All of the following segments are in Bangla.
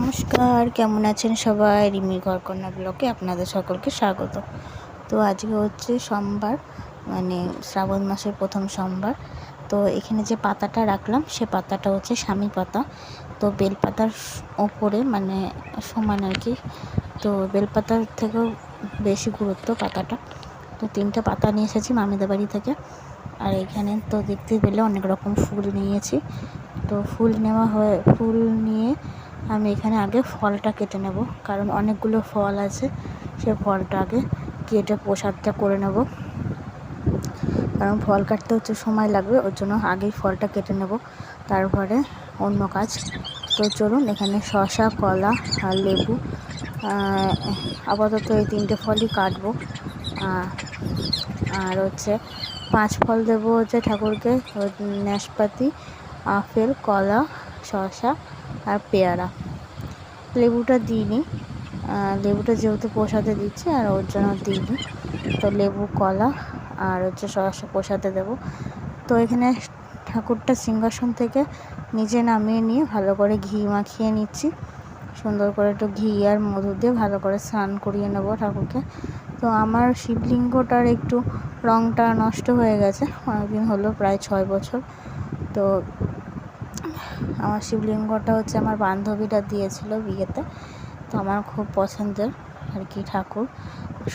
নমস্কার, কেমন আছেন সবাই? রিমি ঘরকন্যা ব্লকে আপনাদের সকলকে স্বাগত। তো আজকে হচ্ছে সোমবার মানে শ্রাবণ মাসের প্রথম সোমবার। তো এখানে যে পাতাটা রাখলাম, সে পাতাটা হচ্ছে স্বামী পাতা। তো বেলপাতার ওপরে মানে সমান আর কি। তো বেলপাতার থেকেও বেশি গুরুত্ব পাতাটা। তো তিনটে পাতা নিয়ে এসেছি মামিদের বাড়ি থেকে। আর এখানে তো দেখতে পেলে অনেক রকম ফুল নিয়েছি। তো ফুল নেওয়া হয়ে, ফুল নিয়ে আমি এখানে আগে ফলটা কেটে নেব, কারণ অনেকগুলো ফল আছে, সে ফলটা আগে কেটে প্রসাদটা করে নেব। কারণ ফল কাটতে হচ্ছে, সময় লাগবে, ওর জন্য আগেই ফলটা কেটে নেব। তারপরে অন্য কাজ। তো চলুন, এখানে শশা কলা আর লেবু আপাতত এই তিনটে ফলই কাটবো। আর হচ্ছে পাঁচ ফল দেবো হচ্ছে ঠাকুরকে নাশপাতি, আপেল, কলা, শসা আর পেয়ারা। লেবুটা দিইনি। লেবুটা যেহেতু প্রসাদে দিচ্ছে, আর ওর জন্য দিইনি। তো লেবু, কলা আর হচ্ছে সরাসরি প্রসাদে দেবো। তো এখানে ঠাকুরটা সিংহাসন থেকে নিচে নামিয়ে নিয়ে ভালো করে ঘি মাখিয়ে নিচ্ছি। সুন্দর করে একটু ঘি আর মধু দিয়ে ভালো করে স্নান করিয়ে নেব ঠাকুরকে। তো আমার শিবলিঙ্গটার একটু রঙটা নষ্ট হয়ে গেছে। অনেকদিন হলো, প্রায় ছয় বছর। তো আমার শিবলিঙ্গটা হচ্ছে আমার বান্ধবীটা দিয়েছিল বিয়েতে, তো আমার খুব পছন্দের আর কি ঠাকুর।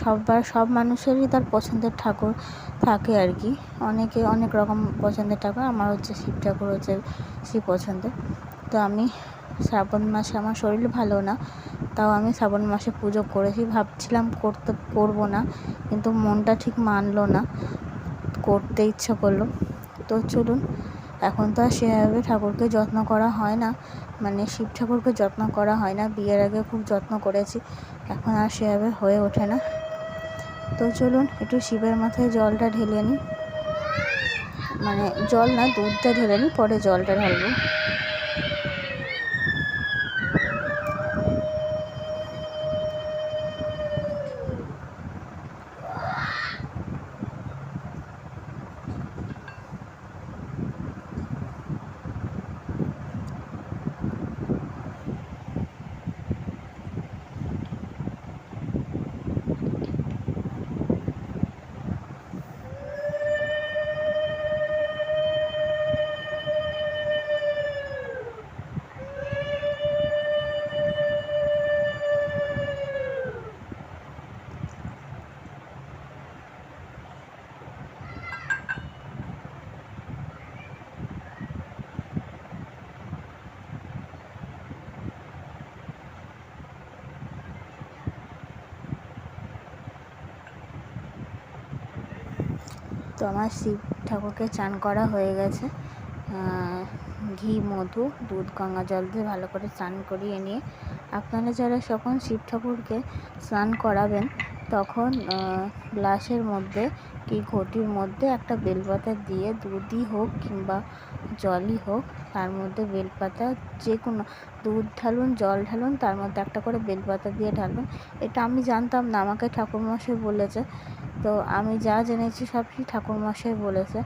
সববার, সব মানুষেরই তার পছন্দের ঠাকুর থাকে আর কি। অনেকে অনেক রকম পছন্দের ঠাকুর, আমার হচ্ছে শিব ঠাকুর হচ্ছে শিব পছন্দের। তো আমি শ্রাবণ মাসে, আমার শরীর ভালো না, তাও আমি শ্রাবণ মাসে পুজো করেছি। ভাবছিলাম করতে, করব না, কিন্তু মনটা ঠিক মানলো না, করতে ইচ্ছা করল। তো চলুন এখন তো আর সেভাবে ঠাকুরকে যত্ন করা হয় না। মানে শিব ঠাকুরকে যত্ন করা হয় না। বিয়ের আগে খুব যত্ন করেছি। এখন আর সেভাবে হয়ে ওঠে না। তো চলুন, একটু শিবের মাথায় জলটা ঢেলে নিই। মানে জল না, দুধটা ঢেলে নিই, পরে জলটা ঢালবো। তো আমার শিব ঠাকুরকে চান করা হয়ে গেছে। ঘি, মধু, দুধ, গঙ্গা জল দিয়ে ভালো করে স্নান করিয়ে নিয়ে আপনারা যারা যখন শিব ঠাকুরকে স্নান করাবেন, তখন গ্লাসের মধ্যে কি ঘটির মধ্যে একটা বেলপাতা দিয়ে দুধই হোক কিংবা জলই হোক, তার মধ্যে বেলপাতা যে কোনো দুধ ঢালুন, জল ঢালুন, তার মধ্যে একটা করে বেলপাতা দিয়ে ঢালুন এটা আমি জানতাম না, আমাকে ঠাকুরমশাই বলেছে। তো আমি যা জেনেছি সব সবই ঠাকুরমশাই বলেছে।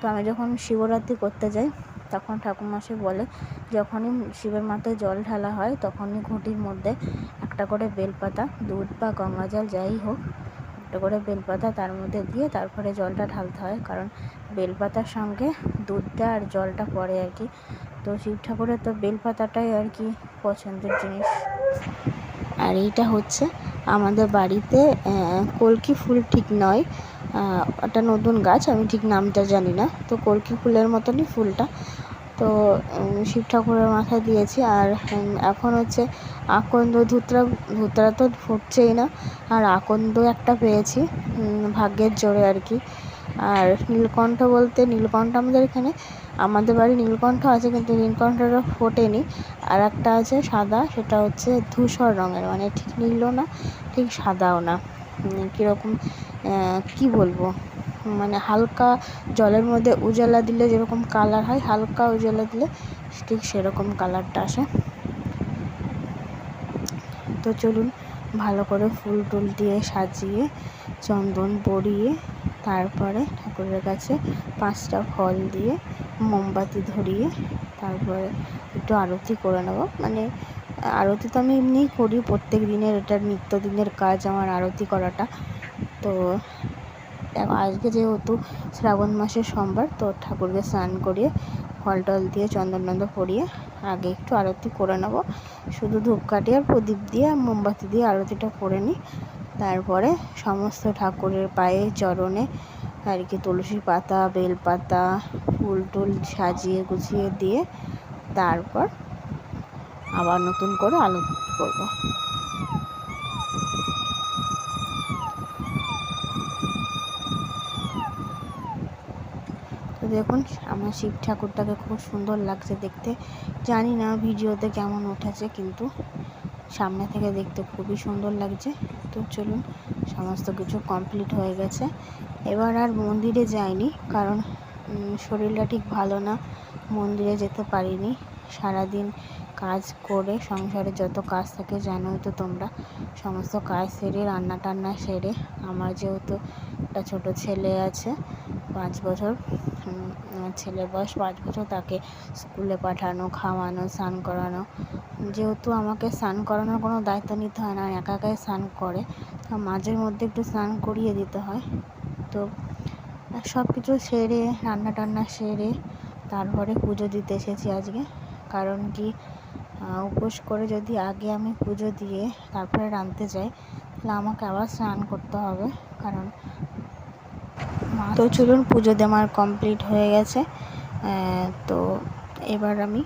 তো আমি যখন শিবরাত্রি করতে যাই, তখন ঠাকুরমশাই বলে, যখনই শিবের মাথায় জল ঢালা হয়, তখনই ঘটির মধ্যে একটা করে বেলপাতা, দুধ বা গঙ্গা জল যাই হোক, একটা করে বেলপাতা তার মধ্যে দিয়ে তারপরে জলটা ঢালতে হয়। কারণ বেলপাতার সঙ্গে দুধটা আর জলটা পড়ে আর কি। তো শিব ঠাকুরের তো বেলপাতাটাই আর কি পছন্দের জিনিস। আর এইটা হচ্ছে আমাদের বাড়িতে কলকি ফুল ঠিক নয়। একটা নতুন গাছ, আমি ঠিক নামটা জানি না। তো কলকি ফুলের মতনই ফুলটা। তো শিব ঠাকুরের মাথায় দিয়েছি। আর এখন হচ্ছে আকন্দ ধুতরা ধুতরা তো ফুটছেই না। আর আকন্দ একটা পেয়েছি ভাগ্যের জোরে আর কি। আর নীলকণ্ঠ বলতে, নীলকণ্ঠ আমাদের এখানে আমাদের বাড়ি নীলকণ্ঠ আছে, কিন্তু নীলকণ্ঠটা ফোটেনি। আর একটা আছে সাদা, সেটা হচ্ছে ধূসর রঙের মানে ঠিক নীলও না, ঠিক সাদাও না। কীরকম কী বলব? মানে হালকা জলের মধ্যে উজালা দিলে যেরকম কালার হয়, হালকা উজালা দিলে ঠিক সেরকম কালারটা আসে। তো চলুন, ভালো করে ফুল টুল দিয়ে সাজিয়ে, চন্দন পরিয়ে, তারপরে ঠাকুরের কাছে পাঁচটা ফল দিয়ে মোমবাতি ধরিয়ে তারপরে একটু আরতি করে নেব। মানে আরতি তো আমি এমনিই করি, প্রত্যেক দিনের এটা নিত্যদিনের কাজ আমার আরতি করাটা। তো আজকে যেহেতু শ্রাবণ মাসের সোমবার, তো ঠাকুরকে স্নান করিয়ে ফল টল দিয়ে চন্দন টন্দন পরিয়ে আগে একটু আরতি করে নেব। শুধু ধূপকাঠি আর প্রদীপ দিয়ে আর মোমবাতি দিয়ে আরতিটা করে নিই। তারপরে সমস্ত ঠাকুরের পায়ে চরণে কি তুলসী পাতা বেলপাতা ফুল টুল সাজিয়ে গুছিয়ে দিয়ে তারপর আবার নতুন করে আরতি করব। তো দেখুন, আমার শিব ঠাকুরটাকে খুব সুন্দর লাগছে দেখতে। জানি না ভিডিওতে কেমন উঠেছে, কিন্তু সামনে থেকে দেখতে খুবই সুন্দর লাগছে। তো চলুন সমস্ত কিছু কমপ্লিট হয়ে গেছে। এবার আর মন্দিরে যাইনি, কারণ শরীরটা ঠিক ভালো না। মন্দিরে যেতে পারিনি। সারাদিন কাজ করে, সংসারে যত কাজ থাকে জানোই তো তোমরা, সমস্ত কাজ সেরে রান্না টান্না সেরে। আমার যেহেতু একটা ছোট ছেলে আছে, পাঁচ বছর ছেলের বয়স পাঁচ বছর, তাকে স্কুলে পাঠানো, খাওয়ানো, স্নান করানো। যেহেতু আমাকে স্নান করানোর কোনো দায়িত্ব নিতে হয় না, একা একাই স্নান করে মাঝে মধ্যে একটু স্নান করিয়ে দিতে হয়। তো সব কিছু সেরে, রান্না টান্না সেরে তারপরে পুজো দিতে এসেছি আজকে। কারণ কি উপোস করে যদি আগে আমি পুজো দিয়ে তারপরে রাঁধতে যাই, তাহলে আমাকে আবার স্নান করতে হবে। কারণ তো চলুন পুজো আমার কমপ্লিট হয়ে গেছে। তো এবার আমি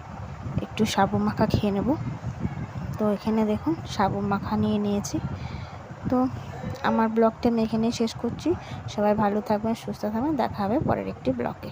একটু সাবু মাখা খেয়ে নেব। তো এখানে দেখুন, সাবু মাখা নিয়ে নিয়েছি। তো আমার ব্লগটা আমি এখানেই শেষ করছি। সবাই ভালো থাকবেন, সুস্থ থাকবেন। দেখা হবে পরের একটি ব্লগে।